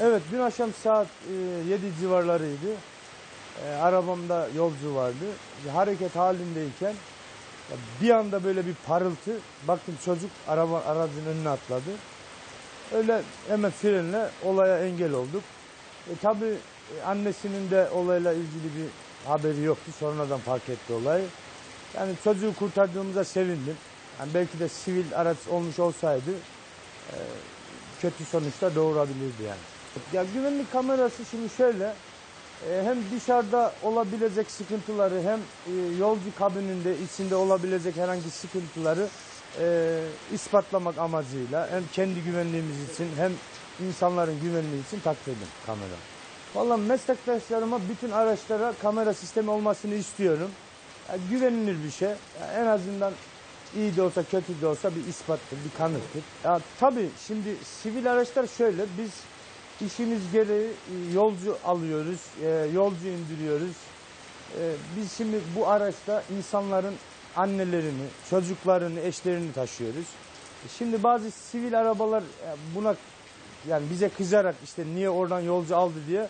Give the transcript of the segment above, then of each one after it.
Evet dün akşam saat e, 7 civarlarıydı. E, arabamda yolcu vardı. Hareket halindeyken bir anda böyle bir parıltı. Baktım çocuk araba aracın önüne atladı. Öyle hemen frenle olaya engel olduk. E, tabii e, annesinin de olayla ilgili bir haberi yoktu. Sonradan fark etti olayı. Yani çocuğu kurtardığımıza sevindim. Yani belki de sivil araç olmuş olsaydı e, kötü sonuçlar doğurabilirdi yani. Ya güvenlik kamerası şimdi şöyle e, hem dışarıda olabilecek sıkıntıları hem e, yolcu kabininde içinde olabilecek herhangi sıkıntıları e, ispatlamak amacıyla hem kendi güvenliğimiz için hem insanların güvenliği için takdirdim kamera. Vallahi meslektaşlarıma bütün araçlara kamera sistemi olmasını istiyorum. Ya güvenilir bir şey. Ya en azından iyi de olsa kötü de olsa bir ispattır, bir kanıttır. Ya tabii şimdi sivil araçlar şöyle biz işimiz gereği e, yolcu alıyoruz, e, yolcu indiriyoruz. E, Biz şimdi bu araçta insanların annelerini, çocuklarını, eşlerini taşıyoruz. Şimdi bazı sivil arabalar buna yani bize kızarak işte niye oradan yolcu aldı diye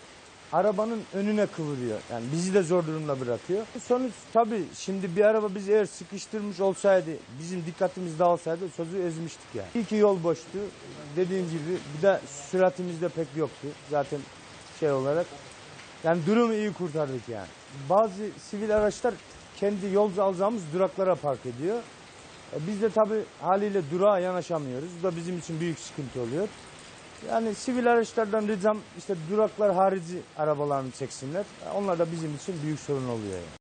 arabanın önüne kıvırıyor. Yani bizi de zor durumda bırakıyor. Sonuç tabii şimdi bir araba bizi eğer sıkıştırmış olsaydı, bizim dikkatimiz dağılsaydı çocuğu ezmiştik yani. İyi ki yol boştu. Dediğim gibi bir de süratimiz de pek yoktu zaten şey olarak. Yani durumu iyi kurtardık yani. Bazı sivil araçlar kendi yolcu alacağımız duraklara park ediyor. E, Biz de tabii haliyle durağa yanaşamıyoruz. Bu da bizim için büyük sıkıntı oluyor. Yani sivil araçlardan ricam işte duraklar harici arabalarını çeksinler. Onlar da bizim için büyük sorun oluyor. Yani.